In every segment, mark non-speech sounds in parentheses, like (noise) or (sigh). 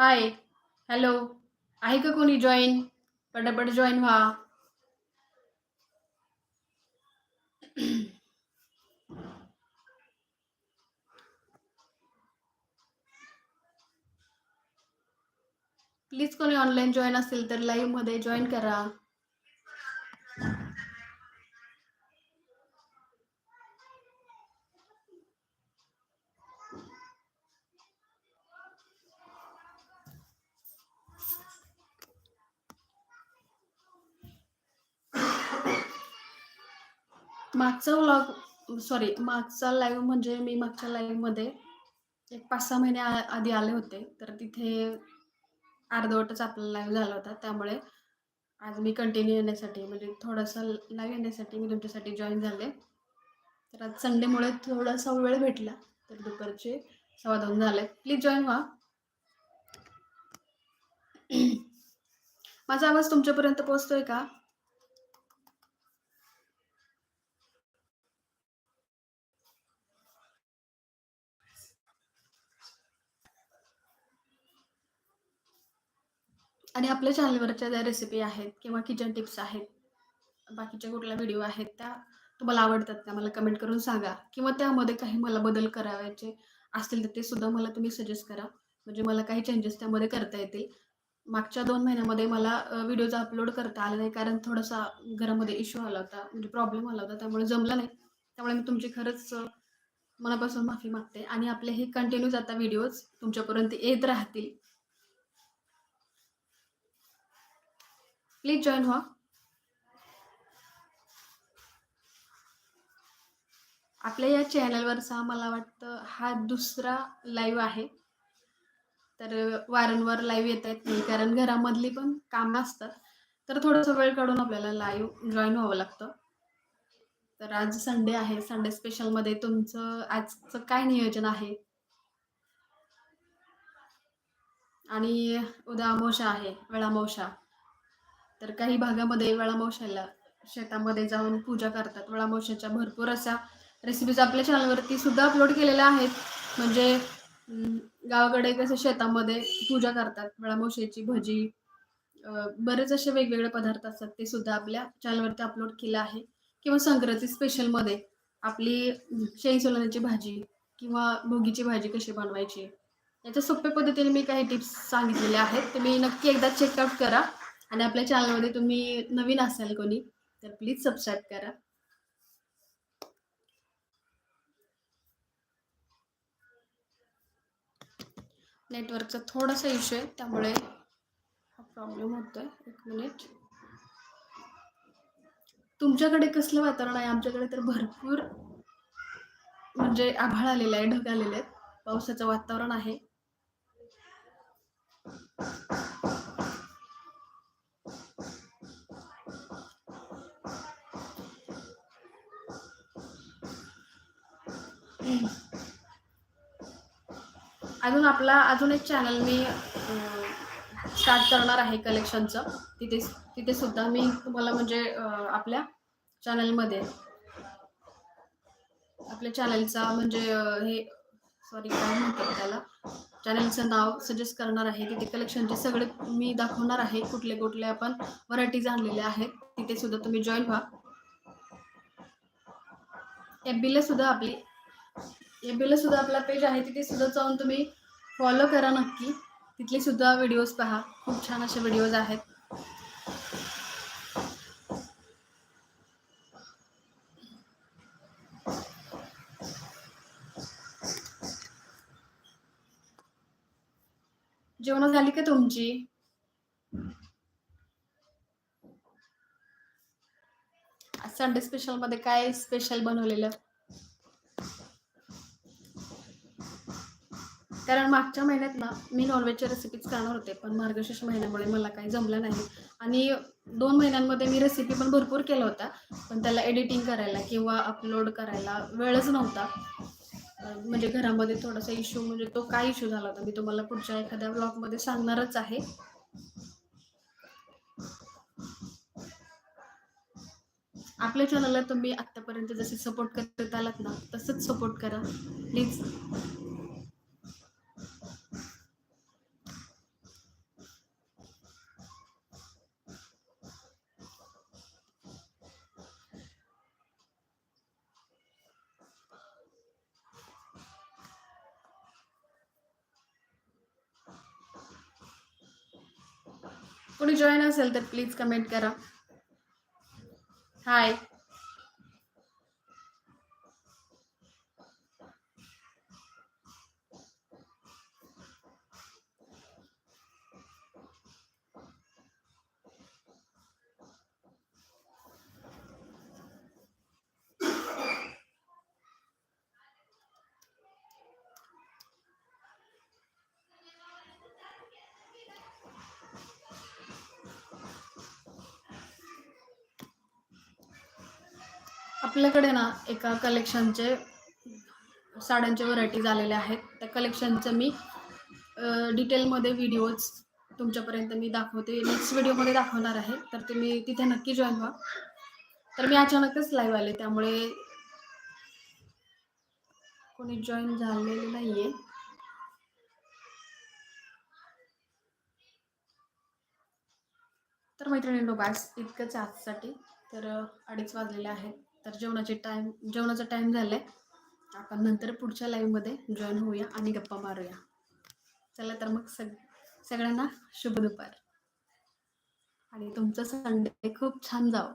Hi hello आहे का कोणी जॉईन पटापट जॉईन व्हा. प्लीज कोणी ऑनलाईन जॉईन असेल तर लाईव्हमध्ये जॉईन करा. मागचा व्लॉग सॉरी मागचा लाईव्ह म्हणजे मी मागच्या लाईव्हमध्ये एक पाच सहा महिने आ- आधी आले होते. तर तिथे अर्धवटच आपला लाईव्ह झाला होता. त्यामुळे आज मी कंटिन्यू येण्यासाठी म्हणजे थोडासा लाईव्ह येण्यासाठी मी तुमच्यासाठी जॉईन झाले. तर आज संडेमुळे थोडासा वेळ भेटला तर दुपारचे सव्वा दोन झाले प्लीज जॉईन व्हा. (clears throat) माझा आवाज तुमच्यापर्यंत पोहोचतोय का? आणि आपल्या चॅनलवरच्या ज्या रेसिपी आहेत किंवा किचन टिप्स आहेत बाकीच्या कुठल्या व्हिडिओ आहेत त्या तुम्हाला आवडतात त्या मला कमेंट करून सांगा. किंवा त्यामध्ये काही मला बदल करावायचे असतील तर ते सुद्धा मला तुम्ही सजेस्ट करा. म्हणजे मला काही चेंजेस त्यामध्ये करता येतील. मागच्या दोन महिन्यामध्ये मला व्हिडिओज अपलोड करता आले नाही कारण थोडासा घरामध्ये इश्यू आला होता. म्हणजे प्रॉब्लेम आला होता. त्यामुळे जमला नाही. त्यामुळे मी तुमची खरंच मनापासून माफी मागते. आणि आपले हे कंटिन्यूज आता व्हिडिओज तुमच्यापर्यंत येत राहतील. प्लीज जॉईन व्हा आपल्या या चॅनलवरचा मला वाटतं हा दुसरा लाईव्ह आहे. तर वारंवार लाईव्ह येत आहेत नाही कारण घरामधली पण कामं असतात. तर थोडासा वेळ काढून आपल्याला लाईव्ह जॉईन व्हावं लागतं. तर आज संडे आहे. संडे स्पेशलमध्ये तुमचं आजचं काय नियोजन आहे? आणि उद्या अमोशा आहे. वेळामोशा तर काही भागामध्ये वेळामावश्याला शेतामध्ये जाऊन पूजा करतात. वेळामावश्याच्या भरपूर अशा रेसिपीज आपल्या चॅनलवरती सुद्धा अपलोड केलेल्या आहेत. म्हणजे गावाकडे कसं शेतामध्ये पूजा करतात. वेळामावश्याची भजी बरेच असे वेगवेगळे पदार्थ असतात. ते सुद्धा आपल्या चॅनलवरती अपलोड केलं आहे. किंवा संक्रांती स्पेशलमध्ये आपली अं, सोलण्याची भाजी किंवा भोगीची भाजी कशी बनवायची याच्या सोप्या पद्धतीने मी काही टिप्स सांगितलेल्या आहेत. तुम्ही नक्की एकदा चेकआउट करा. आणि आपल्या चॅनलमध्ये तुम्ही नवीन असाल कोणी तर प्लीज सबस्क्राईब करा. नेटवर्कचा थोडासा इश्यू आहे त्यामुळे हा प्रॉब्लेम होतोय. एक मिनिट तुमच्याकडे कसलं वातावरण आहे? आमच्याकडे तर भरपूर म्हणजे आभाळ आलेलं आहे ढग आलेले आहेत. पावसाचं वातावरण आहे. अजून आपला अजून एक चॅनल मी स्टार्ट करणार आहे कलेक्शनचं तिथे तिथे सुद्धा मी तुम्हाला म्हणजे आपल्या चॅनलमध्ये आपल्या चॅनलचा म्हणजे हे सॉरी काय म्हणतात त्याला? चॅनलचं नाव सजेस्ट करणार आहे. तिथे कलेक्शनचे सगळे मी दाखवणार आहे. कुठले कुठले आपण व्हरायटीज आणलेल्या आहेत. तिथे सुद्धा तुम्ही जॉईन व्हा. एफ बीला सुद्धा आपली एबीला सुद्धा आपला पेज आहे तिथे सुद्धा जाऊन तुम्ही फॉलो करा नक्की. तिथले सुद्धा व्हिडिओज पहा. खूप छान असे व्हिडिओज आहेत. जेवण झाली का तुमची? संडे स्पेशलमध्ये काय स्पेशल बनवलेलं? कारण मागच्या महिन्यात ना मी नॉनव्हेजच्या रेसिपीज करणार होते पण मार्गशीर्ष महिन्यामुळे मला काही जमलं नाही. आणि दोन महिन्यांमध्ये मी रेसिपी पण भरपूर केला होता पण त्याला एडिटिंग करायला किंवा अपलोड करायला वेळच नव्हता. म्हणजे घरामध्ये थोडासा इश्यू म्हणजे तो काय इश्यू झाला होता मी तुम्हाला पुढच्या एखाद्या ब्लॉगमध्ये सांगणारच आहे. आपल्या चॅनलला तुम्ही आत्तापर्यंत जसे सपोर्ट करत आलात ना तसंच सपोर्ट करा. प्लीज कोणी जॉईन असेल तर प्लीज कमेंट करा. हाय आपल्याकडे ना एका कलेक्शनचे साड्यांचे व्हरायटीज आलेले आहेत. त्या कलेक्शनचं मी डिटेलमध्ये व्हिडिओज तुमच्यापर्यंत मी दाखवते. नेक्स्ट व्हिडिओमध्ये दाखवणार आहे. तर तुम्ही तिथे नक्की जॉईन व्हा. तर मी अचानकच लाईव्ह आले. त्यामुळे कोणी जॉईन झालेलं नाही आहे तर मैत्रिणींनो बॅस इतकंच आजसाठी. तर अडीच वाजलेले आहेत. तर जेवणाचे टाईम जेवणाचा टाईम झाला आहे आपण नंतर पुढच्या लाईव्हमध्ये जॉईन होऊया आणि गप्पा मारूया. चला तर मग सग सगळ्यांना शुभ दुपार. आणि तुमचं संडे खूप छान जावं.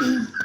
Mm-hmm. (clears throat)